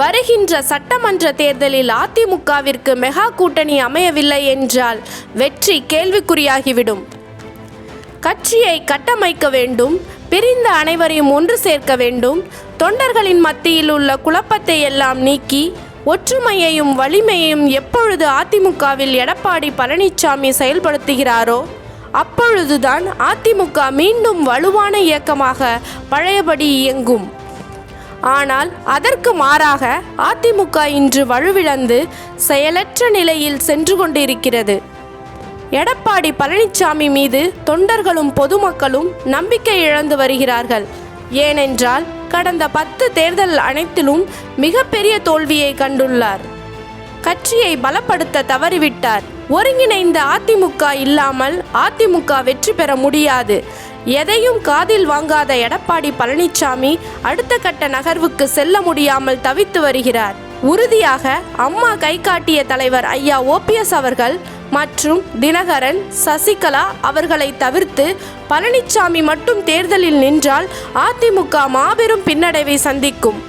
வருகின்ற சட்டமன்ற தேர்தலில் அதிமுகவிற்கு மெகா கூட்டணி அமையவில்லை என்றால் வெற்றி கேள்விக்குறியாகிவிடும். கட்சியை கட்டமைக்க வேண்டும் பிரிந்த அனைவரையும் ஒன்று சேர்க்க வேண்டும் தொண்டர்களின் மத்தியில் உள்ள குழப்பத்தை எல்லாம் நீக்கி ஒற்றுமையையும் வலிமையையும் எப்பொழுது அதிமுகவில் எடப்பாடி பழனிசாமி செயல்படுத்துகிறாரோ அப்பொழுதுதான் அதிமுக மீண்டும் வலுவான இயக்கமாக பழையபடி இயங்கும். ஆனால் அதற்கு மாறாக அதிமுக இன்று வலுவிழந்து செயலற்ற நிலையில் சென்று கொண்டிருக்கிறது. எடப்பாடி பழனிசாமி மீது தொண்டர்களும் பொதுமக்களும் நம்பிக்கை இழந்து வருகிறார்கள். ஏனென்றால் கடந்த பத்து தேர்தல் அனைத்திலும் மிகப்பெரிய தோல்வியை கண்டுள்ளார். கட்சியை பலப்படுத்த தவறிவிட்டார். ஒருங்கிணைந்த அதிமுக இல்லாமல் அதிமுக வெற்றி பெற முடியாது. எதையும் காதில் வாங்காத எடப்பாடி பழனிசாமி அடுத்த கட்ட நகர்வுக்கு செல்ல முடியாமல் தவித்து வருகிறார். உறுதியாக அம்மா கை காட்டிய தலைவர் ஐயா ஓபிஎஸ் அவர்கள் மற்றும் தினகரன் சசிகலா அவர்களை தவிர்த்து பழனிசாமி மட்டும் தேர்தலில் நின்றால் அதிமுக மாபெரும் பின்னடைவை சந்திக்கும்.